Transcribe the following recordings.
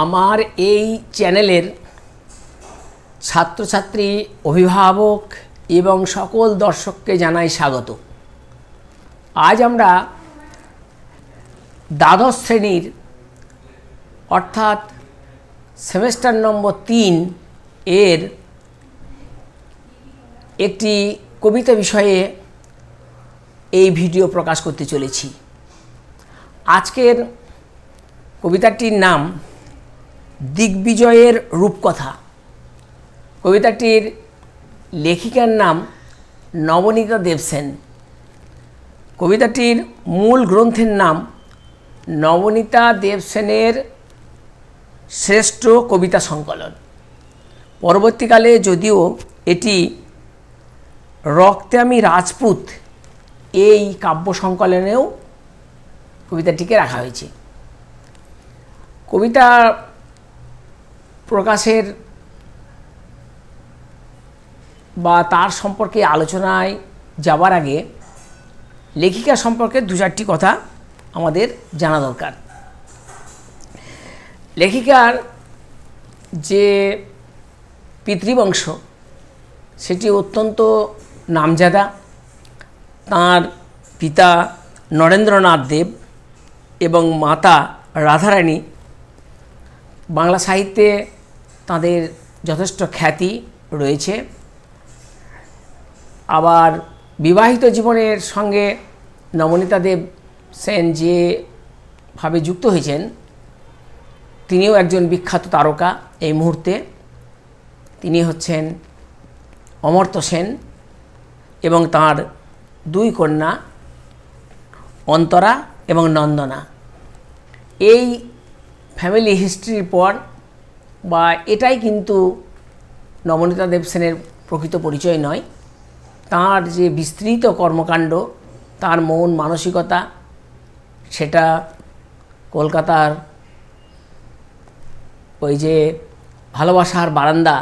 আমার এই চ্যানেলের ছাত্রছাত্রী, অভিভাবক এবং সকল দর্শককে জানাই স্বাগত। আজ আমরা দ্বাদশ শ্রেণির অর্থাৎ সেমেস্টার নম্বর তিন এর একটি কবিতা বিষয়ে এই ভিডিও প্রকাশ করতে চলেছি। আজকের কবিতাটির নাম দিগ্বিজয়ের রূপকথা। কবিতাটির লেখিকার নাম নবনীতা দেবসেন। কবিতাটির মূল গ্রন্থের নাম নবনীতা দেবসেনের শ্রেষ্ঠ কবিতা সংকলন। পরবর্তীকালে যদিও এটি রক্তে আমি রাজপুত, এই কাব্য সংকলনেও কবিতাটিকে রাখা হয়েছে। কবিতা প্রকাশের বা তার সম্পর্কে আলোচনায় যাবার আগে লেখিকা সম্পর্কে দু চারটি কথা আমাদের জানা দরকার। লেখিকার যে পিতৃবংশ, সেটি অত্যন্ত নামজাদা। তাঁর পিতা নরেন্দ্রনাথ দেব এবং মাতা রাধারানী। বাংলা সাহিত্যে তাদের যথেষ্ট খ্যাতি রয়েছে। আবার বিবাহিত জীবনের সঙ্গে নবনীতা দেব সেন যেভাবে যুক্ত হয়েছেন, তিনিও একজন বিখ্যাত তারকা এই মুহূর্তে। তিনি হচ্ছেন অমর্ত্য সেন এবং তার দুই কন্যা অন্তরা এবং নন্দনা। এই ফ্যামিলি হিস্ট্রির পর বা এটাই কিন্তু নবনীতা দেব সেনের প্রকৃত পরিচয় নয়। তার যে বিস্তৃত কর্মকাণ্ড, তার মন মানসিকতা, সেটা কলকাতার ওই যে ভালোবাসার বারান্দা,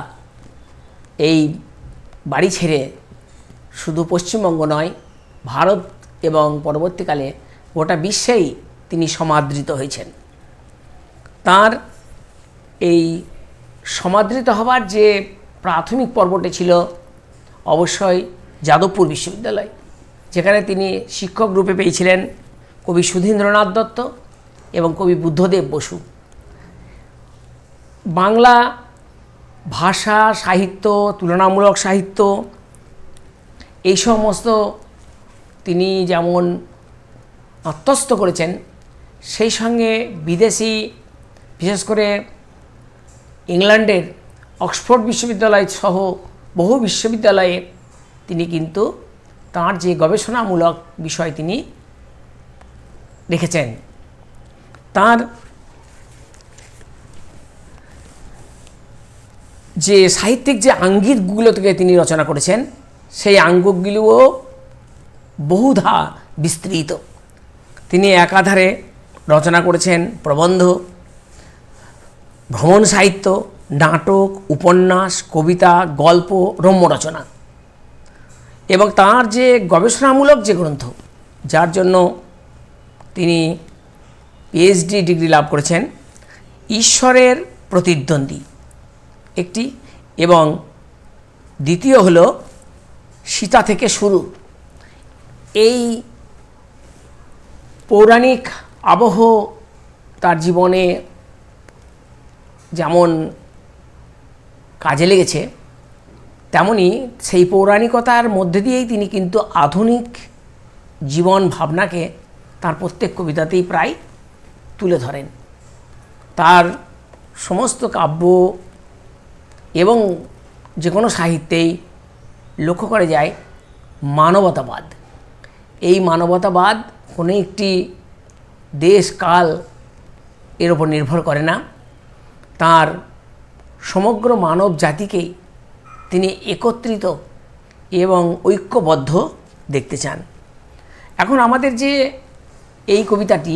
এই বাড়ি ছেড়ে শুধু পশ্চিমবঙ্গ নয়, ভারত এবং পরবর্তীকালে গোটা বিশ্বেই তিনি সমাদৃত হয়েছেন। তার এই সমাদৃত হবার যে প্রাথমিক পর্বটি ছিল অবশ্যই যাদবপুর বিশ্ববিদ্যালয়, যেখানে তিনি শিক্ষক রূপে পেয়েছিলেন কবি সুধীন্দ্রনাথ দত্ত এবং কবি বুদ্ধদেব বসু। বাংলা ভাষা, সাহিত্য, তুলনামূলক সাহিত্য, এই সমস্ত তিনি যেমন আত্মস্থ করেছেন, সেই সঙ্গে বিদেশি, বিশেষ করে ইংল্যান্ডের অক্সফোর্ড বিশ্ববিদ্যালয় সহ বহু বিশ্ববিদ্যালয়ে তিনি কিন্তু তার যে গবেষণামূলক বিষয় তিনি রেখেছেন। তার যে সাহিত্যিক যে আঙ্গিকগুলো থেকে তিনি রচনা করেছেন, সেই আঙ্গিকগুলোও বহুধা বিস্তৃত। তিনি একাধারে রচনা করেছেন প্রবন্ধ ভ্রমণ সাহিত্য, নাটক, উপন্যাস, কবিতা, গল্প রম্য রচনা এবং তার যে গবেষণামূলক যে গ্রন্থ, যার জন্য তিনি পিএইচডি ডিগ্রি লাভ করেছেন, ঈশ্বরের প্রতিদ্বন্দ্বী একটি এবং দ্বিতীয় হলো সীতা থেকে শুরু। এই পৌরাণিক আবহ তার জীবনে যেমন কাজে লেগেছে, তেমনি সেই পৌরাণিকতার মধ্যে দিয়েই তিনি কিন্তু আধুনিক জীবন ভাবনাকে তার প্রত্যেক কবিতাতেই প্রায় তুলে ধরেন। তার সমস্ত কাব্য এবং যে কোনো সাহিত্যেই লক্ষ্য করা যায় মানবতাবাদ। এই মানবতাবাদ কোনো একটি দেশ, কাল এর ওপর নির্ভর করে না। তার সমগ্র মানব জাতিকেই তিনি একত্রিত এবং ঐক্যবদ্ধ দেখতে চান। এখন আমাদের যে এই কবিতাটি,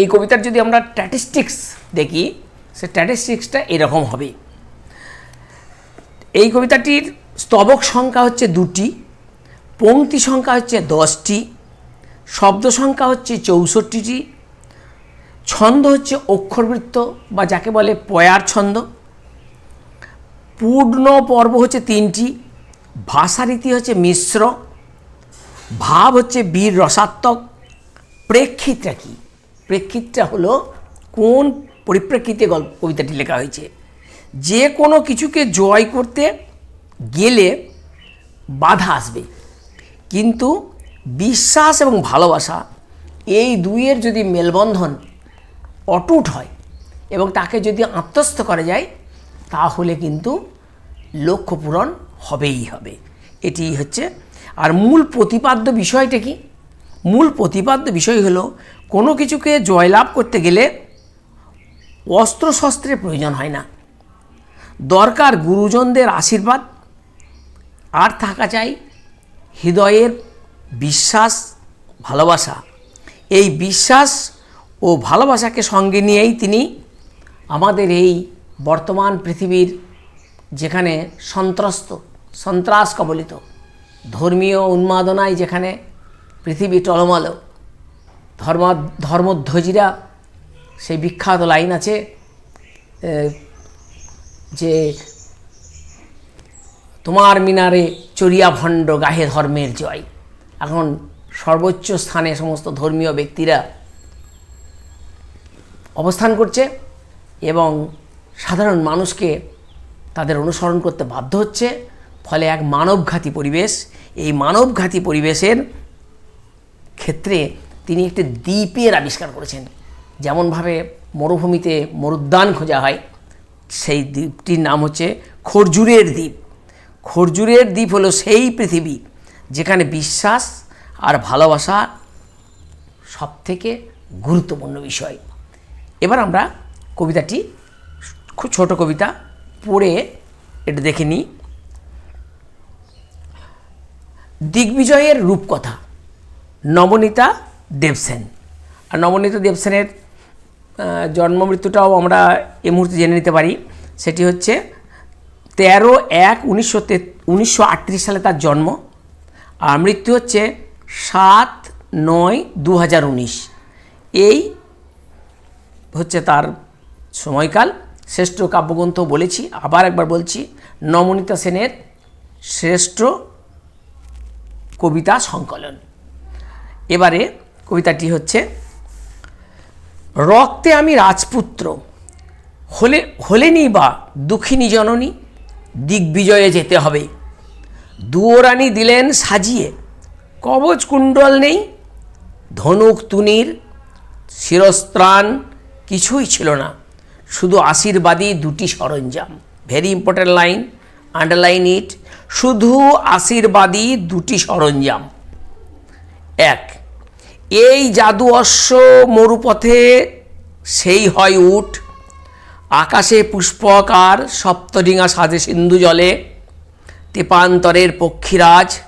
এই কবিতার যদি আমরা স্ট্যাটিস্টিক্স দেখি, সে স্ট্যাটিস্টিক্সটা এরকম হবে। এই কবিতাটির স্তবক সংখ্যা হচ্ছে দুটি পংক্তি সংখ্যা হচ্ছে দশটি, শব্দ সংখ্যা হচ্ছে চৌষট্টিটি ছন্দ হচ্ছে অক্ষরবৃত্ত বা যাকে বলে পয়ার ছন্দ। পূর্ণ পর্ব হচ্ছে তিনটি, ভাষারীতি হচ্ছে মিশ্র, ভাব হচ্ছে বীর রসাত্মক। প্রেক্ষিতটা কি? প্রেক্ষিতটা হলো কোন পরিপ্রেক্ষিতে গল্প, কবিতাটি লেখা হয়েছে। যে কোনো কিছুকে জয় করতে গেলে বাধা আসবে। কিন্তু বিশ্বাস এবং ভালোবাসা, এই দুইয়ের যদি মেলবন্ধন অটুট হয় এবং তাকে যদি আত্মস্থ করা যায়, তাহলে কিন্তু লক্ষ্য পূরণ হবেই হবে। এটি হচ্ছে, আর মূল প্রতিপাদ্য বিষয়টা কি? মূল প্রতিপাদ্য বিষয় হলো, কোনো কিছুকে জয়লাভ করতে গেলে অস্ত্রশস্ত্রের প্রয়োজন হয় না। দরকার গুরুজনদের আশীর্বাদ, আর থাকা চাই হৃদয়ের বিশ্বাস, ভালোবাসা। এই বিশ্বাস ও ভালোবাসাকে সঙ্গে নিয়েই তিনি আমাদের এই বর্তমান পৃথিবীর যেখানে সন্ত্রস্ত, সন্ত্রাস কবলিত, ধর্মীয় উন্মাদনায় যেখানে পৃথিবী টলমল, ধর্ম, ধর্মধ্বজিরা সেই বিখ্যাত লাইন আছে যে তোমার মিনারে চরিয়া ভণ্ড গাহে ধর্মের জয়। এখন সর্বোচ্চ স্থানে সমস্ত ধর্মীয় ব্যক্তিরা অবস্থান করছে এবং সাধারণ মানুষকে তাদের অনুসরণ করতে বাধ্য হচ্ছে। ফলে এক মানবঘাতী পরিবেশ, এই মানবঘাতী পরিবেশের ক্ষেত্রে তিনি একটি দ্বীপের আবিষ্কার করেছেন। যেমনভাবে মরুভূমিতে মরুদ্যান খোঁজা হয়, সেই দ্বীপটির নাম হচ্ছে খরজুরের দ্বীপ। খরজুরের দ্বীপ হলো সেই পৃথিবী যেখানে বিশ্বাস আর ভালোবাসা সবথেকে গুরুত্বপূর্ণ বিষয়। এবার আমরা কবিতাটি, খুব ছোট কবিতা, পড়ে এটা দেখে নিই। দিগ্বিজয়ের রূপকথা, নবনীতা দেবসেন। আর নবনীতা দেবসেনের জন্ম মৃত্যুটাও আমরা এই মুহূর্তে জেনে নিতে পারি। সেটি হচ্ছে তেরো এক উনিশশো তে, উনিশশো আটত্রিশ সালে তার জন্ম। আর মৃত্যু হচ্ছে সাত নয় দু এই হচ্ছে তার সময়কাল। শ্রেষ্ঠ কাব্যগ্রন্থ বলেছি, আবার একবার বলছি, নমনীতা সেনের শ্রেষ্ঠ কবিতা সংকলন। এবারে কবিতাটি হচ্ছে, রক্তে আমি রাজপুত্র, হলে, হলেনি বা দুঃখিনী জননী, দিগ্বিজয়ে যেতে হবে। দুয়োরানি দিলেন সাজিয়ে, কবচ কুণ্ডল নেই, ধনুক তুনির, শিরস্ত্রাণ কিছুই ছিল না। শুধু আশীর্বাদী দুটি সরঞ্জাম। Very important line underline it শুধু আশীর্বাদী দুটি সরঞ্জাম। এক, এই জাদু অশ্ব মরুপথে সেই হয় উঠ আকাশে পুষ্পক আর সপ্তডিঙা সাজে সিন্ধু জলে। তেপান্তরের পক্ষীরাজ,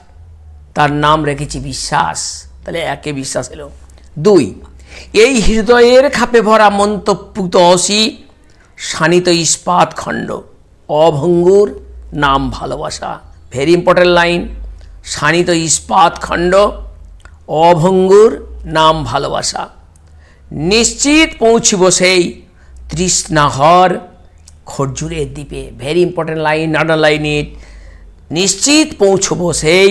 তার নাম রেখেছি বিশ্বাস। তাহলে একে বিশ্বাস এলো। দুই এই হৃদয়ের খাপে ভরা মন্তপুত অসি, শানিত ইস্পাত খণ্ড, অভঙ্গুর নাম ভালোবাসা। ভেরি ইম্পর্ট্যান্ট লাইন শানিত ইস্পাত খণ্ড, অভঙ্গুর নাম ভালোবাসা। নিশ্চিত পৌঁছিব সেই তৃষ্ণাহর খরজুরের দ্বীপে। Very important line underline it নিশ্চিত পৌঁছব সেই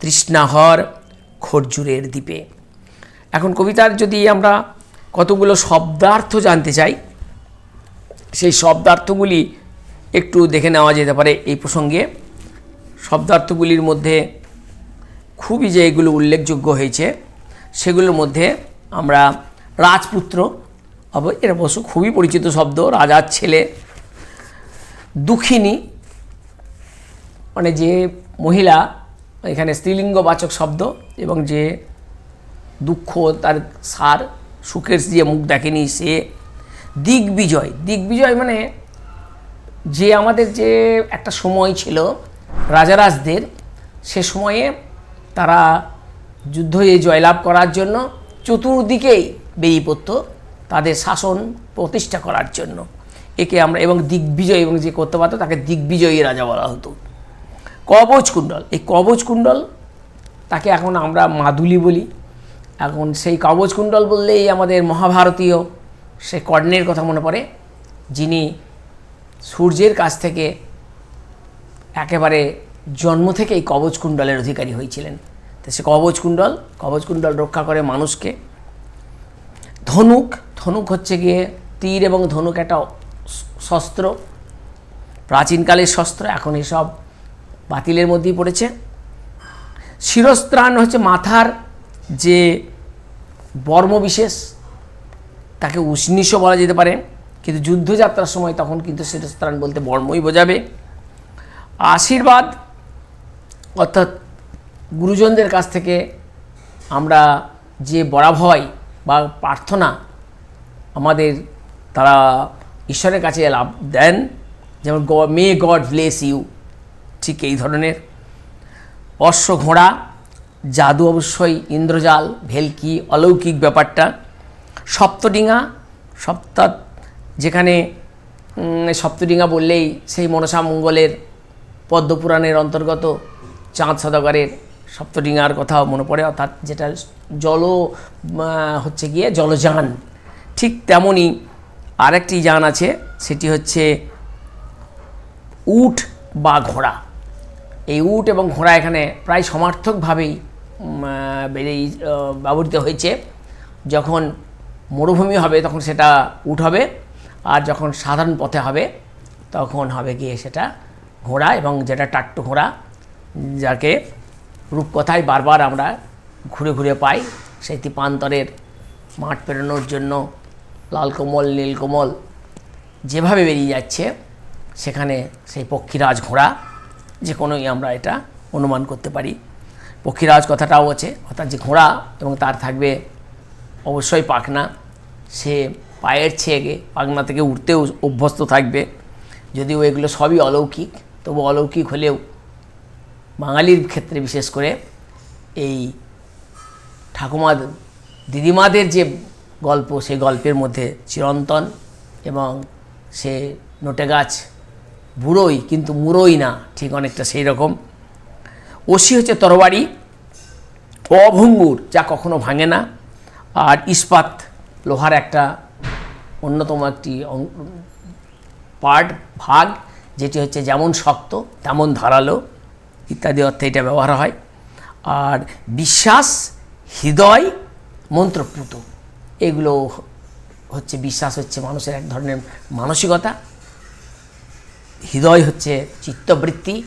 তৃষ্ণাহর খরজুরের দ্বীপে। এখন কবিতার যদি আমরা কতগুলো শব্দার্থ জানতে চাই, সেই শব্দার্থগুলি একটু দেখে নেওয়া যেতে পারে এই প্রসঙ্গে। শব্দার্থগুলির মধ্যে খুবই যে এগুলো উল্লেখযোগ্য হয়েছে, সেগুলোর মধ্যে আমরা রাজপুত্র এর অবশ্য খুবই পরিচিত শব্দ, রাজার ছেলে, দুঃখিনী মানে যে মহিলা, এখানে স্ত্রীলিঙ্গবাচক শব্দ এবং যে দুঃখ, তার সার, সুখের যে মুখ দেখেনি সে। দিগ্বিজয় দিগ্বিজয় মানে যে আমাদের যে একটা সময় ছিল রাজারাজদের, সে সময়ে তারা যুদ্ধে জয়লাভ করার জন্য চতুর্দিকেই বেরিয়ে পড়তো তাদের শাসন প্রতিষ্ঠা করার জন্য। একে আমরা এবং দিগ্বিজয় এবং যে করতে পারতো তাকে দিগ্বিজয়ী রাজা বলা হতো। কবচ কুণ্ডল, এই কবচ কুণ্ডল তাকে এখন আমরা মাদুলি বলি। এখন সেই কবচ কুণ্ডল বললেই আমাদের মহাভারতীয়, সে কর্ণের কথা মনে পড়ে, যিনি সূর্যের কাছ থেকে একেবারে জন্ম থেকেই কবচ কুণ্ডলের অধিকারী হয়েছিলেন। তো সে কবচ কুণ্ডল কবচ কুণ্ডল রক্ষা করে মানুষকে। ধনুক ধনুক হচ্ছে গিয়ে তীর এবং ধনুক একটা শস্ত্র প্রাচীনকালের শস্ত্র এখন এসব বাতিলের মধ্যেই পড়েছে। শিরস্ত্রাণ হচ্ছে মাথার যে বর্মবিশেষ তাকে উষ্ণিশও বলা যেতে পারে। কিন্তু যুদ্ধযাত্রার সময় তখন কিন্তু শিরস্ত্রাণ বলতে বর্মই বোঝাবে। আশীর্বাদ, অর্থাৎ গুরুজনদের কাছ থেকে আমরা যে বরাভয় বা প্রার্থনা আমাদের তারা ঈশ্বরের কাছে লাভ দেন, যেমন মে গড ব্লেস ইউ ঠিক এই ধরনের। অশ্ব ঘোড়া জাদু অবশ্যই ইন্দ্রজাল, ভেলকি, অলৌকিক ব্যাপারটা। সপ্তডিঙা সপ্তা যেখানে সপ্তডিঙা বললেই সেই মনসা মঙ্গলের পদ্মপুরাণের অন্তর্গত চাঁদ সদাগরের সপ্তডিঙার কথা মনে পড়ে, অর্থাৎ যেটা জল হচ্ছে গিয়ে জলযান। ঠিক তেমনই আরেকটি যান আছে, সেটি হচ্ছে উট বা ঘোড়া। এই উট এবং ঘোড়া এখানে প্রায় সমার্থকভাবেই বেড়েই ব্যবহৃত হয়েছে। যখন মরুভূমি হবে, তখন সেটা উট হবে। আর যখন সাধারণ পথে হবে, তখন হবে গিয়ে সেটা ঘোড়া এবং যেটা টাট্টু ঘোড়া, যাকে রূপকথায় বারবার আমরা ঘুরে ঘুরে পাই, সেই তিপান্তরের মাঠ পেরোনোর জন্য লাল কোমল, নীল কোমল যেভাবে বেরিয়ে যাচ্ছে, সেখানে সেই পক্ষীরাজ ঘোড়া, যে কোনোই আমরা এটা অনুমান করতে পারি। পক্ষীরাজ কথাটাও আছে। অর্থাৎ যে ঘোড়া এবং তার থাকবে অবশ্যই পাখনা। সে পায়ের ছেগে পাখনা থেকে উঠতেও অভ্যস্ত থাকবে। যদিও এগুলো সবই অলৌকিক, তবু অলৌকিক হলেও বাঙালির ক্ষেত্রে বিশেষ করে এই ঠাকুমা দিদিমাদের যে গল্প সেই গল্পের মধ্যে চিরন্তন এবং সে নোটে গাছ বুড়োই কিন্তু মুড়োই না, ঠিক অনেকটা সেই রকম ওসি হচ্ছে তরবারি অভঙ্গুর, যা কখনো ভাঙে না। আর ইস্পাত, লোহার একটা অন্যতম একটি পার্ট ভাগ, যেটি হচ্ছে যেমন শক্ত, তেমন ধারালো, ইত্যাদি অর্থে এটা ব্যবহার হয়। আর বিশ্বাস, হৃদয়, মন্ত্রপ্লুত, এগুলো হচ্ছে বিশ্বাস হচ্ছে মানুষের এক ধরনের মানসিকতা। হৃদয় হচ্ছে চিত্তবৃত্তি,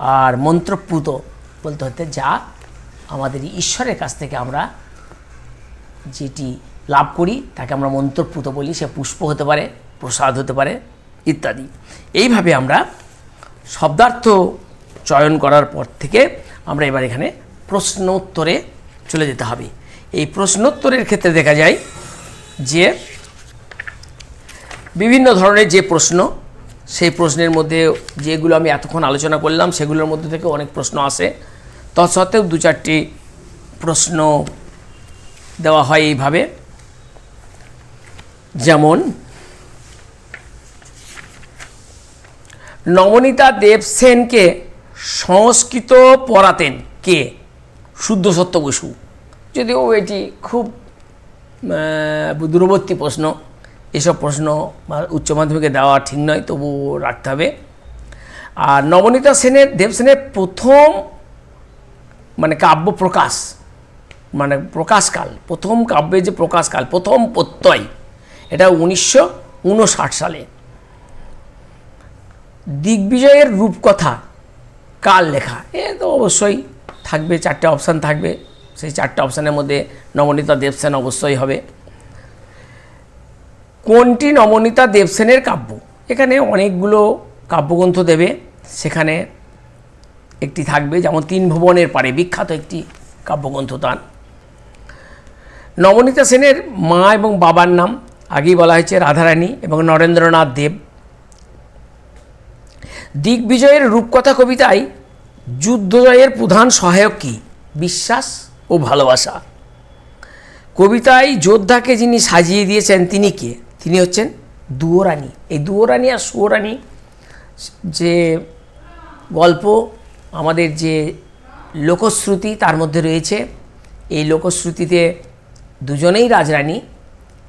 আর মন্ত্রপ্লুত বলতে হতে যা আমাদের ঈশ্বরের কাছ থেকে আমরা যেটি লাভ করি, তাকে আমরা মন্ত্রপ্লুত বলি। সে পুষ্প হতে পারে, প্রসাদ হতে পারে, ইত্যাদি। এইভাবে আমরা শব্দার্থ চয়ন করার পর থেকে আমরা এবার এখানে প্রশ্ন উত্তরে চলে যেতে হবে। এই প্রশ্নোত্তরের ক্ষেত্রে দেখা যায় যে বিভিন্ন ধরনের যে প্রশ্ন, সেই প্রশ্নের মধ্যে যেগুলো আমি এতক্ষণ আলোচনা করলাম, সেগুলোর মধ্যে থেকে অনেক প্রশ্ন আসে। তৎসত্ত্বেও দু চারটি প্রশ্ন দেওয়া হয় এইভাবে। যেমন নবনীতা দেবসেনকে সংস্কৃত পড়াতেন কে? শুদ্ধ সত্য বসু। যদিও এটি খুব দূরবর্তী প্রশ্ন। এসব প্রশ্ন উচ্চ মাধ্যমিকে দেওয়া ঠিক নয় তবু রাখতে হবে। আর নবনীতা সেনের, দেবসেনের প্রথম মানে কাব্য প্রকাশ মানে প্রকাশকাল, প্রথম কাব্যের যে প্রকাশকাল, প্রথম প্রত্যয়, এটা উনিশশো উনষাট সালে। দিগ্বিজয়ের রূপকথা, কাল লেখা, এ তো অবশ্যই থাকবে, চারটে অপশান থাকবে, সেই চারটে অপশানের মধ্যে নবনীতা দেবসেন অবশ্যই হবে। কোনটি নবনীতা দেবসেনের কাব্য? এখানে অনেকগুলো কাব্যগ্রন্থ দেবে, সেখানে একটি থাকবে, যেমন তিন ভুবনের পারে, বিখ্যাত একটি কাব্যগ্রন্থ তার। নবনীতা সেনের মা এবং বাবার নাম, আগেই বলা হয়েছে রাধারানী এবং নরেন্দ্রনাথ দেব। দিগ্বিজয়ের রূপকথা কবিতায় যুদ্ধজয়ের প্রধান সহায়ক কী? বিশ্বাস ও ভালোবাসা। কবিতায় যোদ্ধাকে যিনি সাজিয়ে দিয়েছেন, তিনি কে? তিনি হচ্ছেন দুয়োরানী। এই দুয়োরানী আর সুয়োরানী যে গল্প আমাদের যে লোকশ্রুতি তার মধ্যে রয়েছে। এই লোকশ্রুতিতে দুজনেই রাজরানী,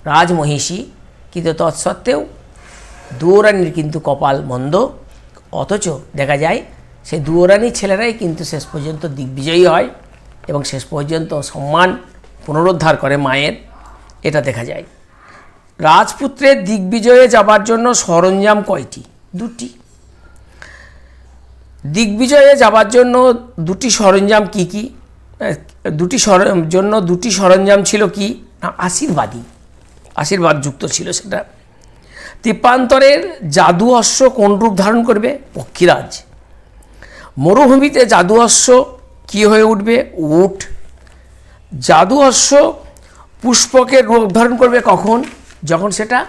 রাজমহিষী, কিন্তু তৎসত্ত্বেও দুয়োরানির কিন্তু কপাল মন্দ। অথচ দেখা যায় সেই দুয়োরানির ছেলেরাই কিন্তু শেষ পর্যন্ত দিগ্বিজয়ী হয় এবং শেষ পর্যন্ত সম্মান পুনরুদ্ধার করে মায়ের, এটা দেখা যায়। রাজপুত্রের দিগ্বিজয়ে যাবার জন্য সরঞ্জাম কয়টি? দুটি। দিগ্বিজয়ে যাবার জন্য দুটি সরঞ্জাম কি কি? দুটি জন্য দুটি সরঞ্জাম ছিল কি? না আশীর্বাদী আশীর্বাদ যুক্ত ছিল সেটা। তিপ্পান্তরের জাদু অশ্ব কোন রূপ ধারণ করবে? পক্ষীরাজ। মরুভূমিতে জাদু অশ্ব কী হয়ে উঠবে? উট। জাদু অশ্ব পুষ্পকের রূপ ধারণ করবে কখন? যখন সেটা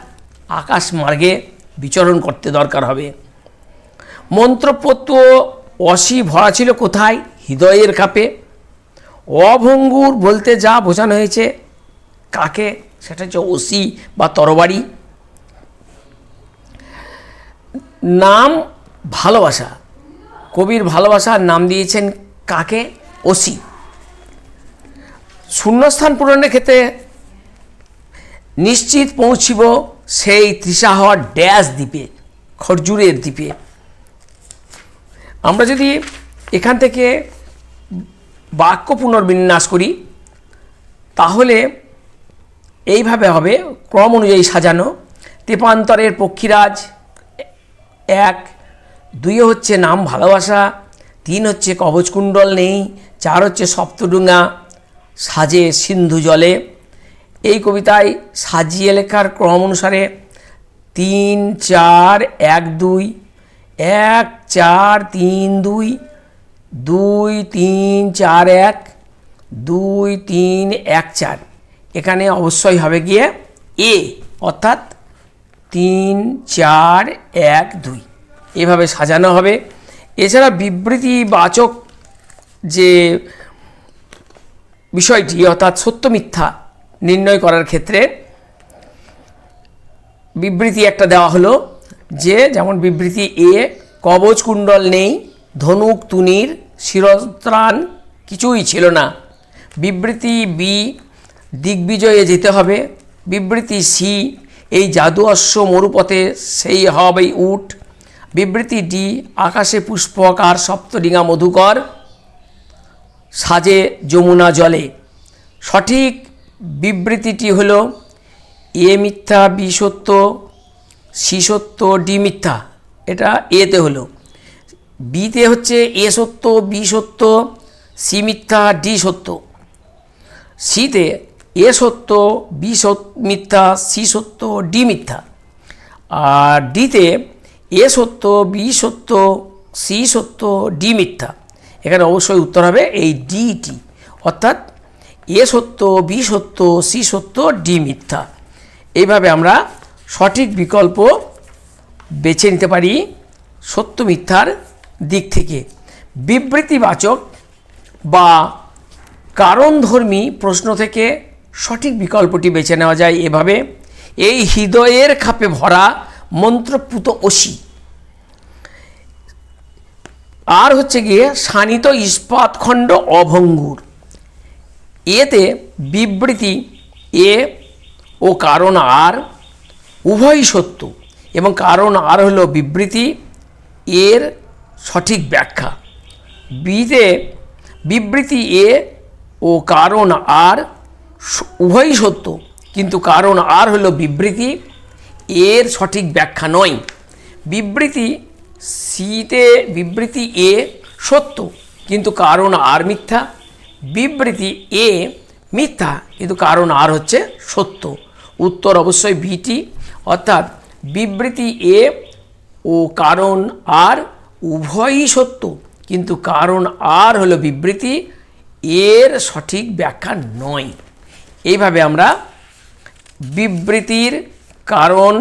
আকাশ মার্গে বিচরণ করতে দরকার হবে। মন্ত্রপত্র অসি ভরা ছিল কোথায়? হৃদয়ের কাপে। অভঙ্গুর বলতে যা বোঝানো হয়েছে, কাকে? সেটা হচ্ছে ওসি বা তরবারি। নাম ভালোবাসা। কবির ভালোবাসার নাম দিয়েছেন কাকে? ওসি। শূন্যস্থান পূরণের ক্ষেত্রে নিশ্চিত পৌঁছিব সেই তৃষাহর ড্যাশ দ্বীপে, খরজুরের দ্বীপে। আমরা যদি এখান থেকে বাক্য পুনর্বিন্যাস করি, তাহলে এইভাবে হবে, ক্রম অনুযায়ী সাজানো তেপান্তরের পক্ষীরাজ, এক, দুই হচ্ছে নাম ভালোবাসা, তিন হচ্ছে কবচকুণ্ডল নেই, চার হচ্ছে সপ্তডুঙ্গা, সাজে সিন্ধু জলে। এই কবিতায় সাজিয়ে লেখার ক্রম অনুসারে তিন, চার, এক, দুই, এক চার, তিন, দুই দুই, তিন, চার, এক, দুই, তিন, এক, চার। এখানে অবশ্যই হবে গিয়ে এ, অর্থাৎ তিন, চার, এক, দুই। এভাবে সাজানো হবে। এছাড়া বিবৃতিবাচক যে বিষয়টি, অর্থাৎ সত্য মিথ্যা নির্ণয় করার ক্ষেত্রে বিবৃতি একটা দেওয়া হলো যে, যেমন বিবৃতি এ কবচ কুণ্ডল নেই, ধনুক, তুনির, শিরস্ত্রাণ কিছুই ছিল না। বিবৃতি বি দিগ্বিজয়ে যেতে হবে। বিবৃতি সি এই জাদু অশ্ব মরুপথে সেই হবে উট। বিবৃতি ডি আকাশে পুষ্পক আর সপ্তডিঙা মধুকর, সাজে যমুনা জলে। সঠিক বিবৃতিটি হল, এ মিথ্যা, বি সত্য, সি সত্য, ডি মিথ্যা। এটা এতে হলো। বিতে হচ্ছে এ সত্য বি সত্য সি মিথ্যা ডি সত্য। সিতে এ সত্য বি মিথ্যা সি সত্য ডি মিথ্যা। আর ডিতে এ সত্য বি সত্য সি সত্য ডি মিথ্যা। এখানে অবশ্যই উত্তর হবে এই ডিটি অর্থাৎ এ সত্য বি সত্য সি সত্য ডি মিথ্যা। এইভাবে আমরা সঠিক বিকল্প বেছে নিতে পারি সত্য মিথ্যার দিক থেকে। বিবৃতিবাচক বা কারণধর্মী প্রশ্ন থেকে সঠিক বিকল্পটি বেছে নেওয়া যায় এভাবে। এই হৃদয়ের খাপে ভরা মন্ত্রপুত অসি আর হচ্ছে গিয়ে শানিত ইস্পাতখণ্ড অভঙ্গুর। এতে বিবৃতি এ ও কারণ আর উভয়ই সত্য। এবং কারণ আর হলো বিবৃতি এর সঠিক ব্যাখ্যা। বিতে বিবৃতি এ ও কারণ আর উভয়ই সত্য, কিন্তু কারণ আর হলো বিবৃতি এর সঠিক ব্যাখ্যা নয়। বিবৃতি সিতে বিবৃতি এ সত্য, কিন্তু কারণ আর মিথ্যা। বিবৃতি এ মিথ্যা, কিন্তু কারণ আর হচ্ছে সত্য। উত্তর অবশ্যই বিটি, অর্থাৎ বিবৃতি এ ও কারণ আর উভয়ই সত্য, কিন্তু কারণ আর হলো বিবৃতি, এর সঠিক ব্যাখ্যা নয়। এইভাবে আমরা বিবৃতির কারণ,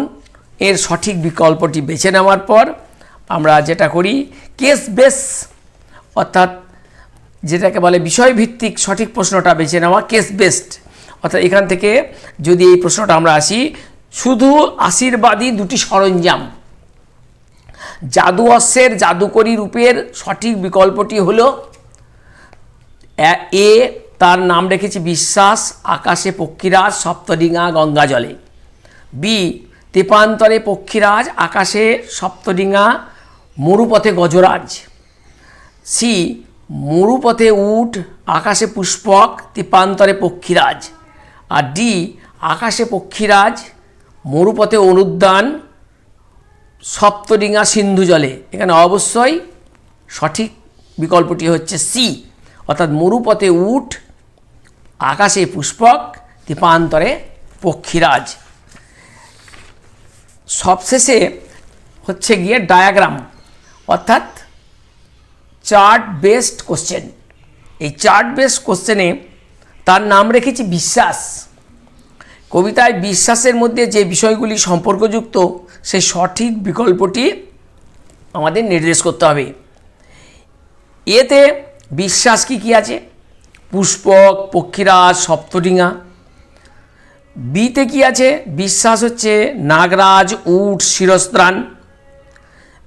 এর সঠিক বিকল্পটি বেছে নেওয়ার পর আমরা যেটা করি কেস বেস অর্থাৎ যেটাকে বলে বিষয়ভিত্তিক সঠিক প্রশ্নটা বেছে নেওয়া কেস বেসড অর্থাৎ এখান থেকে যদি এই প্রশ্নটা আমরা আসি শুধু আশীর্বাদী দুটি সরঞ্জাম। জাদু অশ্বের জাদুকরী রূপের সঠিক বিকল্পটি হলো, এ- এ, তার নাম রেখেছি বিশ্বাস, আকাশে পক্ষীরাজ সপ্তডিঙা গঙ্গা জলে বি, তেপান্তরে পক্ষীরাজ, আকাশে সপ্তডিঙা মরুপথে গজরাজ। সি, মরুপথে উট, আকাশে পুষ্পক, তেপান্তরে পক্ষীরাজ। আর ডি, আকাশে পক্ষীরাজ মরুপথে অনুদ্যান সপ্তডিঙা সিন্ধু জলে। এখানে অবশ্যই সঠিক বিকল্পটি হচ্ছে সি অর্থাৎ মরুপথে উঠ আকাশে পুষ্পক, দীপান্তরে পক্ষীরাজ। সবশেষে হচ্ছে গিয়ে ডায়াগ্রাম অর্থাৎ চার্ট বেসড কোশ্চেন এই চার্ট বেসড কোশ্চেনে তার নাম রেখেছি বিশ্বাস। কবিতায় বিশ্বাসের মধ্যে যে বিষয়গুলি সম্পর্কযুক্ত সেই সঠিক বিকল্পটি আমাদের নির্দেশ করতে হবে। এতে বিশ্বাস কি কি আছে? পুষ্পক, পক্ষীরাজ, সপ্তডিঙা। বিতে কি আছে? বিশ্বাস হচ্ছে নাগরাজ, উট, শিরস্ত্রাণ।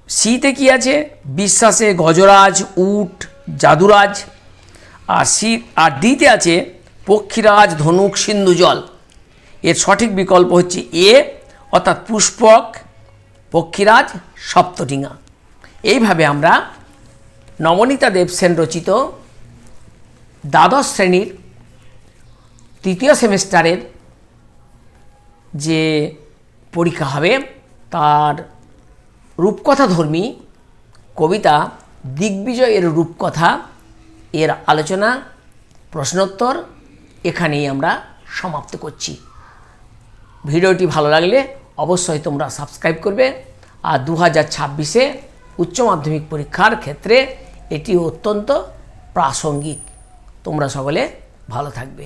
সিতে কি আছে? বিশ্বাসে গজরাজ, উট, জাদুরাজ। আর সি, আর ডিতে আছে পক্ষীরাজ, ধনুক, সিন্ধু জল। এর সঠিক বিকল্প হচ্ছে এ, অর্থাৎ পুষ্পক, পক্ষীরাজ, সপ্তডিঙা। এইভাবে আমরা নবনীতা দেবসেন রচিত দ্বাদশ শ্রেণির তৃতীয় সেমিস্টারের যে পরীক্ষা হবে, তার রূপকথা ধর্মী কবিতা দিগ্বিজয়ের রূপকথা, এর আলোচনা, প্রশ্নোত্তর এখানেই আমরা সমাপ্ত করছি। ভিডিওটি ভালো লাগলে অবশ্যই তোমরা সাবস্ক্রাইব করবে। আর দু হাজার ছাব্বিশে উচ্চ মাধ্যমিক পরীক্ষার ক্ষেত্রে এটি অত্যন্ত প্রাসঙ্গিক। তোমরা সকলে ভালো থাকবে।